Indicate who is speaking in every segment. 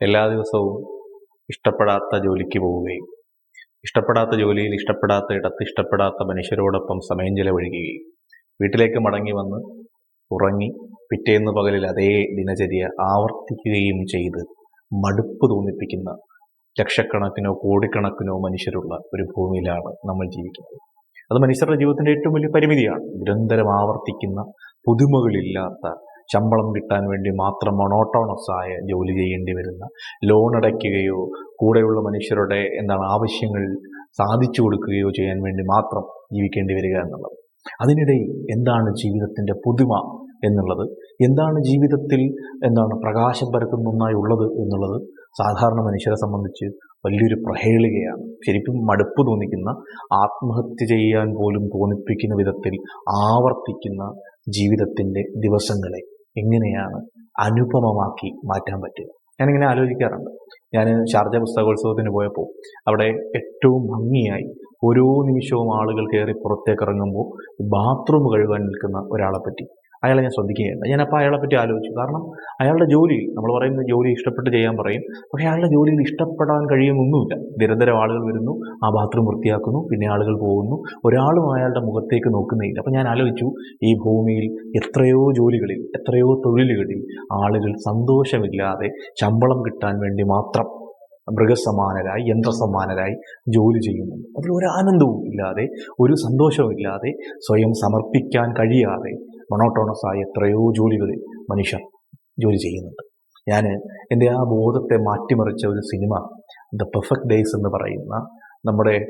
Speaker 1: എല്ലാ ദിവസവും ഇഷ്ടപ്പെടാത്ത ജോലിക്ക് പോവുകയും ഇഷ്ടപ്പെടാത്ത ജോലിയിൽ ഇഷ്ടപ്പെടാത്ത ഇടത്ത് ഇഷ്ടപ്പെടാത്ത മനുഷ്യരോടൊപ്പം സമയം ചെലവഴിക്കുകയും വീട്ടിലേക്ക് മടങ്ങി വന്ന് ഉറങ്ങി പിറ്റേന്ന് പകലിൽ അതേ ദിനചര്യ ആവർത്തിക്കുകയും ചെയ്ത് മടുപ്പ് തോന്നിപ്പിക്കുന്ന ലക്ഷക്കണക്കിനോ കോടിക്കണക്കിനോ മനുഷ്യരുള്ള ഒരു ഭൂമിയിലാണ് നമ്മൾ ജീവിക്കുന്നത്. അത് മനുഷ്യരുടെ ജീവിതത്തിന്റെ ഏറ്റവും വലിയ പരിമിതിയാണ്. നിരന്തരം ആവർത്തിക്കുന്ന പുതുമകളില്ലാത്ത ശമ്പളം കിട്ടാൻ വേണ്ടി മാത്രം മൊണോട്ടോണസ് ആയ ജോലി ചെയ്യേണ്ടി വരുന്ന ലോൺ അടയ്ക്കുകയോ കൂടെയുള്ള മനുഷ്യരുടെ എന്താണ് ആവശ്യങ്ങൾ സാധിച്ചു കൊടുക്കുകയോ ചെയ്യാൻ വേണ്ടി മാത്രം ജീവിക്കേണ്ടി വരിക എന്നുള്ളത്. അതിനിടയിൽ എന്താണ് ജീവിതത്തിന്റെ പുതുമ എന്നുള്ളത്? എന്താണ് ജീവിതത്തിൽ എന്താണ് പ്രകാശം പരത്തുന്ന ഒന്നായി ഉള്ളത് എന്നുള്ളത് സാധാരണ മനുഷ്യരെ സംബന്ധിച്ച് വലിയൊരു പ്രഹേളികയാണ്. ശരിക്കും മടുപ്പ് തോന്നിക്കുന്ന ആത്മഹത്യ ചെയ്യാൻ പോലും തോന്നിപ്പിക്കുന്ന വിധത്തിൽ ആവർത്തിക്കുന്ന ജീവിതത്തിന്റെ ദിവസങ്ങളെ എങ്ങനെയാണ് അനുപമമാക്കി മാറ്റാൻ പറ്റുക? ഞാനിങ്ങനെ ആലോചിക്കാറുണ്ട്. ഞാൻ ഷാർജ പുസ്തകോത്സവത്തിന് പോയപ്പോൾ അവിടെ ഏറ്റവും ഭംഗിയായി ഓരോ നിമിഷവും ആളുകൾ കയറി പുറത്തേക്ക് ഇറങ്ങുമ്പോൾ ബാത്റൂം കഴുകാൻ നിൽക്കുന്ന ഒരാളെ പറ്റി അയാളെ ഞാൻ ശ്രദ്ധിക്കുകയാണ് ഞാൻ അപ്പോൾ അയാളെ പറ്റി ആലോചിച്ചു. കാരണം അയാളുടെ ജോലി നമ്മൾ പറയുന്ന ജോലി ഇഷ്ടപ്പെട്ട് ചെയ്യാൻ പറയും. പക്ഷേ അയാളുടെ ജോലിയിൽ ഇഷ്ടപ്പെടാൻ കഴിയുമൊന്നുമില്ല നിരന്തരം ആളുകൾ വരുന്നു ആ ബാത്റൂം വൃത്തിയാക്കുന്നു പിന്നെ ആളുകൾ പോകുന്നു. ഒരാളും അയാളുടെ മുഖത്തേക്ക് നോക്കുന്നില്ല. അപ്പോൾ ഞാൻ ആലോചിച്ചു ഈ ഭൂമിയിൽ എത്രയോ ജോലികളിൽ എത്രയോ തൊഴിലുകളിൽ ആളുകൾ സന്തോഷമില്ലാതെ ശമ്പളം കിട്ടാൻ വേണ്ടി മാത്രം മൃഗസമാനരായി യന്ത്രസമാനരായി ജോലി ചെയ്യുന്നുണ്ട്. അതിൽ ഒരു ആനന്ദവും ഇല്ലാതെ ഒരു സന്തോഷവും ഇല്ലാതെ സ്വയം സമർപ്പിക്കാൻ കഴിയാതെ മൊണോട്ടോണസ് ആയ എത്രയോ ജോലികളിൽ മനുഷ്യർ ജോലി ചെയ്യുന്നുണ്ട്. ഞാൻ എന്റെ ആ ബോധത്തെ മാറ്റിമറിച്ച ഒരു സിനിമ ദ പെർഫെക്റ്റ് ഡേയ്സ് എന്ന് പറയുന്ന നമ്മുടെ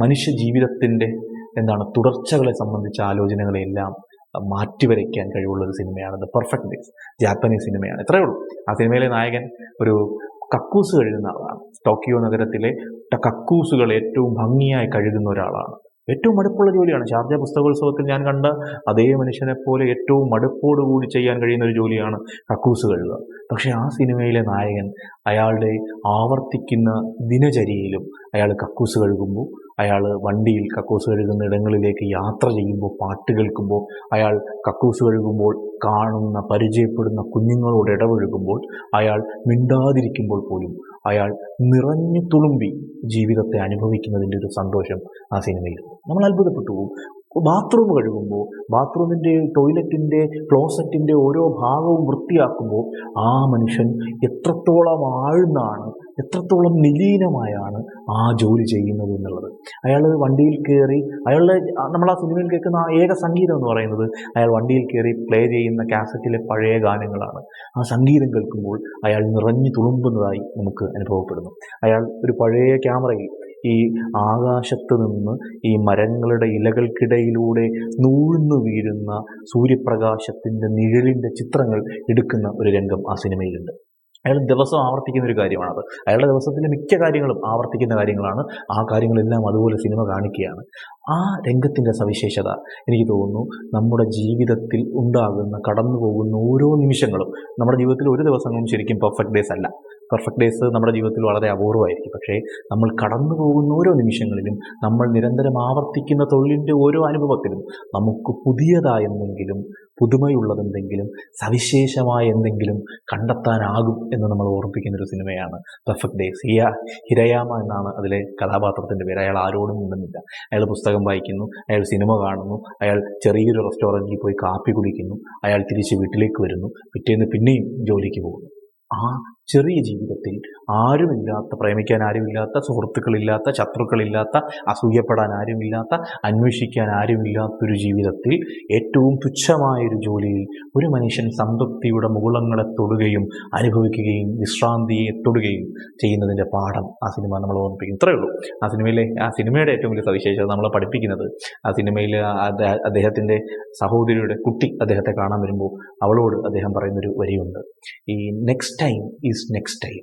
Speaker 1: മനുഷ്യ ജീവിതത്തിന്റെ എന്താണ് തുടർച്ചകളെ സംബന്ധിച്ച ആലോചനകളെല്ലാം മാറ്റിവരയ്ക്കാൻ കഴിവുള്ള ഒരു സിനിമയാണ് ദ പെർഫെക്റ്റ് ഡേയ്സ്. ജാപ്പനീസ് സിനിമയാണ്. ഇത്രയേ ഉള്ളൂ. ആ സിനിമയിലെ നായകൻ ഒരു കക്കൂസ് കഴുകുന്ന ആളാണ്. ടോക്കിയോ നഗരത്തിലെ കക്കൂസുകൾ ഏറ്റവും ഭംഗിയായി കഴുകുന്ന ഒരാളാണ്. ഏറ്റവും മടുപ്പുള്ള ജോലിയാണ്. ഷാർജ പുസ്തകോത്സവത്തിൽ ഞാൻ കണ്ട അതേ മനുഷ്യനെ പോലെ ഏറ്റവും മടുപ്പോടുകൂടി ചെയ്യാൻ കഴിയുന്ന ഒരു ജോലിയാണ് കക്കൂസ് കഴുകുക. പക്ഷേ ആ സിനിമയിലെ നായകൻ അയാളുടെ ആവർത്തിക്കുന്ന ദിനചര്യയിലും അയാൾ കക്കൂസ് കഴുകുമ്പോൾ അയാൾ വണ്ടിയിൽ കക്കൂസ് കഴുകുന്ന ഇടങ്ങളിലേക്ക് യാത്ര ചെയ്യുമ്പോൾ പാട്ട് കേൾക്കുമ്പോൾ അയാൾ കക്കൂസ് കഴുകുമ്പോൾ കാണുന്ന പരിചയപ്പെടുന്ന കുഞ്ഞുങ്ങളോട് ഇടപഴകുമ്പോൾ അയാൾ മിണ്ടാതിരിക്കുമ്പോൾ പോലും അയാൾ നിറഞ്ഞു തുളുമ്പി ജീവിതത്തെ അനുഭവിക്കുന്നതിന്റെ ഒരു സന്തോഷം ആ സിനിമയിൽ. നമ്മൾ അത്ഭുതപ്പെട്ടു പോകും. ബാത്റൂം കഴുകുമ്പോൾ ബാത്റൂമിന്റെ ടോയ്ലറ്റിന്റെ ക്ലോസറ്റിന്റെ ഓരോ ഭാഗവും വൃത്തിയാക്കുമ്പോൾ ആ മനുഷ്യൻ എത്രത്തോളം ആഴ്ന്നാണ് എത്രത്തോളം നിലീനമായാണ് ആ ജോലി ചെയ്യുന്നത് എന്നുള്ളത്. അയാൾ വണ്ടിയിൽ കയറി അയാളുടെ നമ്മൾ ആ സിനിമയിൽ കേൾക്കുന്ന ആ ഏക സംഗീതം എന്ന് പറയുന്നത് അയാൾ വണ്ടിയിൽ കയറി പ്ലേ ചെയ്യുന്ന കാസറ്റിലെ പഴയ ഗാനങ്ങളാണ്. ആ സംഗീതം കേൾക്കുമ്പോൾ അയാൾ നിറഞ്ഞു തുളുമ്പുന്നതായി നമുക്ക് അനുഭവപ്പെടുന്നു. അയാൾ ഒരു പഴയ ക്യാമറയിൽ ഈ ആകാശത്ത് നിന്ന് ഈ മരങ്ങളുടെ ഇലകൾക്കിടയിലൂടെ നൂഴ്ന്നു വീഴുന്ന സൂര്യപ്രകാശത്തിന്റെ നിഴലിന്റെ ചിത്രങ്ങൾ എടുക്കുന്ന ഒരു രംഗം ആ സിനിമയിലുണ്ട്. അയാൾ ദിവസം ആവർത്തിക്കുന്ന ഒരു കാര്യമാണത്. അയാളുടെ ദിവസത്തിലെ മിക്ക കാര്യങ്ങളും ആവർത്തിക്കുന്ന കാര്യങ്ങളാണ്. ആ കാര്യങ്ങളെല്ലാം അതുപോലെ സിനിമ കാണിക്കുകയാണ്. ആ രംഗത്തിന്റെ സവിശേഷത എനിക്ക് തോന്നുന്നു നമ്മുടെ ജീവിതത്തിൽ ഉണ്ടാകുന്ന കടന്നു പോകുന്ന ഓരോ നിമിഷങ്ങളും നമ്മുടെ ജീവിതത്തിൽ ഒരു ദിവസങ്ങളും ശരിക്കും പെർഫെക്റ്റ് ഡേയ്സ് അല്ല. പെർഫെക്റ്റ് ഡേയ്സ് നമ്മുടെ ജീവിതത്തിൽ വളരെ അപൂർവമായിരിക്കും. പക്ഷേ നമ്മൾ കടന്നു പോകുന്ന ഓരോ നിമിഷങ്ങളിലും നമ്മൾ നിരന്തരം ആവർത്തിക്കുന്ന തൊഴിലിന്റെ ഓരോ അനുഭവത്തിലും നമുക്ക് പുതിയതായെന്തെങ്കിലും പുതുമയുള്ളതെന്തെങ്കിലും സവിശേഷമായ എന്തെങ്കിലും കണ്ടെത്താനാകും എന്ന് നമ്മൾ ഓർമ്മിപ്പിക്കുന്ന ഒരു സിനിമയാണ് പെർഫെക്റ്റ് ഡേയ്സ് ഹിയ ഹിരയാമ എന്നാണ് അതിലെ കഥാപാത്രത്തിന്റെ പേര്. അയാൾ ആരോടും മിണ്ടുന്നില്ല. അയാൾ പുസ്തകം വായിക്കുന്നു അയാൾ സിനിമ കാണുന്നു അയാൾ ചെറിയൊരു റെസ്റ്റോറന്റിൽ പോയി കാപ്പി കുടിക്കുന്നു അയാൾ തിരിച്ച് വീട്ടിലേക്ക് വരുന്നു പിറ്റേന്ന് പിന്നെയും ജോലിക്ക് പോകുന്നു. ആ ചെറിയ ജീവിതത്തിൽ ആരുമില്ലാത്ത പ്രേമിക്കാൻ ആരുമില്ലാത്ത സുഹൃത്തുക്കളില്ലാത്ത ശത്രുക്കളില്ലാത്ത അസൂയപ്പെടാൻ ആരുമില്ലാത്ത അന്വേഷിക്കാൻ ആരുമില്ലാത്തൊരു ജീവിതത്തിൽ ഏറ്റവും തുച്ഛമായൊരു ജോലിയിൽ ഒരു മനുഷ്യൻ സംതൃപ്തിയുടെ മുകുളങ്ങളെ തൊടുകയും അനുഭവിക്കുകയും വിശ്രാന്തിയെ തൊടുകയും ചെയ്യുന്നതിന്റെ പാഠം ആ സിനിമ നമ്മൾ ഓർമ്മിപ്പിക്കും ഇത്രയേ ഉള്ളൂ. ആ സിനിമയിലെ ആ സിനിമയുടെ ഏറ്റവും വലിയ സവിശേഷത നമ്മളെ പഠിപ്പിക്കുന്നത് ആ സിനിമയിൽ അദ്ദേഹത്തിന്റെ സഹോദരിയുടെ കുട്ടി അദ്ദേഹത്തെ കാണാൻ വരുമ്പോൾ അവളോട് അദ്ദേഹം പറയുന്നൊരു വരിയുണ്ട്. ഈ next time is next time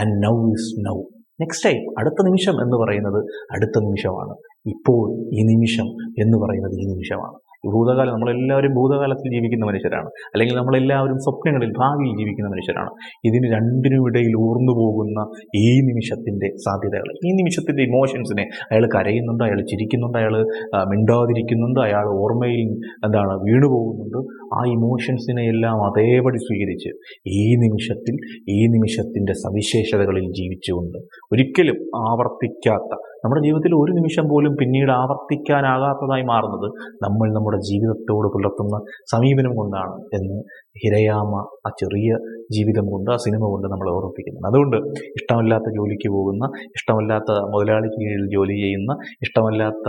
Speaker 1: and now is now next time അടുത്ത നിമിഷം എന്ന് പറയുന്നത് അടുത്ത നിമിഷമാണ്. ഇപ്പോൾ ഈ നിമിഷം എന്ന് പറയുന്നത് ഈ നിമിഷമാണ്. ഭൂതകാലം നമ്മളെല്ലാവരും ഭൂതകാലത്തിൽ ജീവിക്കുന്ന മനുഷ്യരാണ്. അല്ലെങ്കിൽ നമ്മളെല്ലാവരും സ്വപ്നങ്ങളിൽ ഭാവിയിൽ ജീവിക്കുന്ന മനുഷ്യരാണ്. ഇതിന് രണ്ടിനും ഇടയിൽ ഊർന്നു പോകുന്ന ഈ നിമിഷത്തിന്റെ സാധ്യതകൾ. ഈ നിമിഷത്തിന്റെ ഇമോഷൻസിനെ അയാൾ കരയുന്നുണ്ട് അയാൾ ചിരിക്കുന്നുണ്ട് അയാൾ മിണ്ടാതിരിക്കുന്നുണ്ട് അയാൾ ഓർമ്മയിൽ എന്താണ് വീണു പോകുന്നുണ്ട് ആ ഇമോഷൻസിനെ എല്ലാം അതേപടി സ്വീകരിച്ച് ഈ നിമിഷത്തിൽ ഈ നിമിഷത്തിന്റെ സവിശേഷതകളിൽ ജീവിച്ചുകൊണ്ട് ഒരിക്കലും ആവർത്തിക്കാത്ത നമ്മുടെ ജീവിതത്തിൽ ഒരു നിമിഷം പോലും പിന്നീട് ആവർത്തിക്കാനാകാത്തതായി മാറുന്നത് നമ്മൾ നമ്മുടെ ജീവിതത്തോട് പുലർത്തുന്ന സമീപനം കൊണ്ടാണ് എന്ന് ഹിരയാമ ആ ചെറിയ ജീവിതം കൊണ്ട് ആ സിനിമ കൊണ്ട് നമ്മൾ ഓർമ്മിപ്പിക്കുന്നു അതുകൊണ്ട് ഇഷ്ടമല്ലാത്ത ജോലിക്ക് പോകുന്ന ഇഷ്ടമല്ലാത്ത മുതലാളിക്ക് കീഴിൽ ജോലി ചെയ്യുന്ന ഇഷ്ടമല്ലാത്ത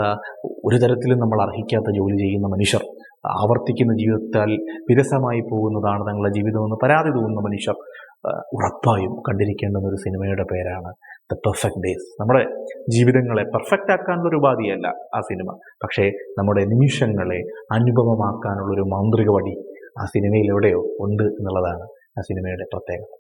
Speaker 1: ഒരു തരത്തിലും നമ്മൾ അർഹിക്കാത്ത ജോലി ചെയ്യുന്ന മനുഷ്യർ ആവർത്തിക്കുന്ന ജീവിതത്താൽ വിരസമായി പോകുന്നതാണ് തങ്ങളുടെ ജീവിതമെന്ന് പരാതി തോന്നുന്ന മനുഷ്യർ ഉറപ്പായും കണ്ടിരിക്കേണ്ടുന്ന ഒരു സിനിമയുടെ പേരാണ് ദ പെർഫെക്റ്റ് ഡേയ്സ് നമ്മുടെ ജീവിതങ്ങളെ പെർഫെക്റ്റ് ആക്കാനുള്ള ഒരു ഉപാധിയല്ല ആ സിനിമ. പക്ഷേ നമ്മുടെ നിമിഷങ്ങളെ അനുഭവമാക്കാനുള്ള ഒരു മാന്ത്രിക വടി ആ സിനിമയിൽ എവിടെയോ ഉണ്ട് എന്നുള്ളതാണ് ആ സിനിമയുടെ പ്രത്യേകത.